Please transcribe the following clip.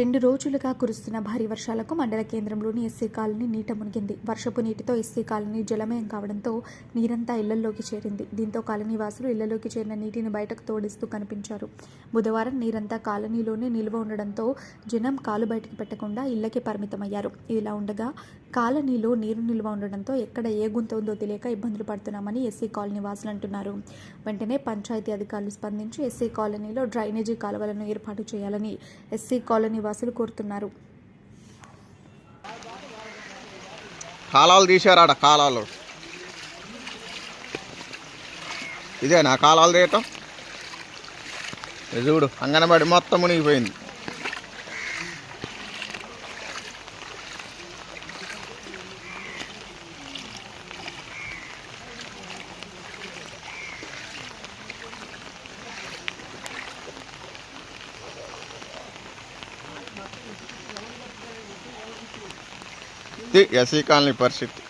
రెండు రోజులుగా కురుస్తున్న భారీ వర్షాలకు మండల కేంద్రంలోని ఎస్సీ కాలనీ నీట మునిగింది. వర్షపు నీటితో ఎస్సీ కాలనీ జలమయం కావడంతో నీరంతా ఇళ్ళలోకి చేరింది. దీంతో కాలనీ వాసులు ఇళ్ళలోకి చేరిన నీటిని బయటకు తోడిస్తూ కనిపించారు. బుధవారం నీరంతా కాలనీలోనే నిల్వ ఉండడంతో జనం కాలు బయటకు పెట్టకుండా ఇళ్ళకి పరిమితమయ్యారు. ఇలా ఉండగా కాలనీలో నీరు నిల్వ ఉండడంతో ఎక్కడ ఏ గుంత ఉందో తెలియక ఇబ్బందులు పడుతున్నామని ఎస్సీ కాలనీ వాసులు అంటున్నారు. వెంటనే పంచాయతీ అధికారులు స్పందించి ఎస్సీ కాలనీలో డ్రైనేజీ కాలువలను ఏర్పాటు చేయాలని ఎస్సీ కాలనీ నివాసులు కోరుతున్నారు. కాలాలు తీశారాడ కాలాలు. ఇదేనా కాలాలు తీయటం? చూడు అంగనబడి మొత్తం మునిగిపోయింది. ఇది ఎస్సీ కాలనీ పరిస్థితి.